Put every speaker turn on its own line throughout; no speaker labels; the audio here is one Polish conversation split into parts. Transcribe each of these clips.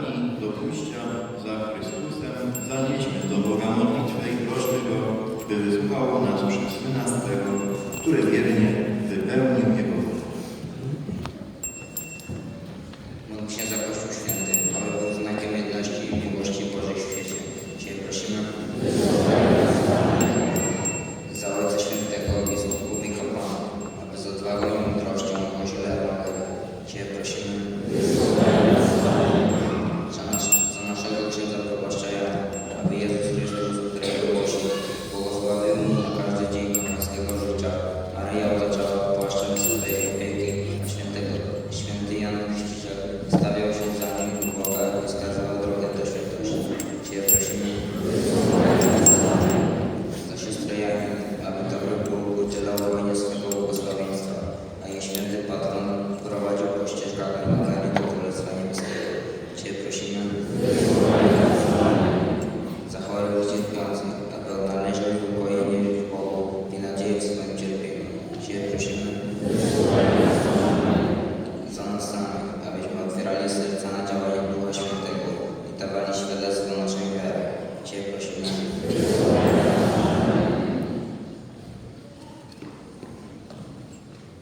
powołani do pójścia za Chrystusem, zanieśmy do Boga modlitwę i prośmy Go, by wysłuchał nas przez Syna swego, który wiernie wypełnił Jego wolę.
Módl się za Kościół Święty, aby był Maryja otaczała płaszczem swej opieki, świętego, święty Jan Chrzciciel stawiał się za nim u Boga i wskazał drogę do świętości. Cię prosimy. Za siostrę aby dobry Bóg udzielał wojnie swego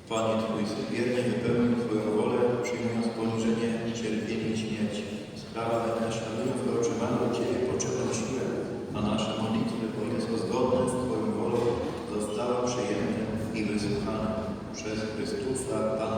Panie Twój syn wierny wypełnił Twoją wolę, przyjmując poniżenie, cierpienie i śmierć. Sprawa nasza milów otrzymamy Ciebie potrzebną siłę, a nasze modlitwy, bo jest zgodne z Twoją wolą, została przyjęte
i wysłuchane przez Chrystusa Pana.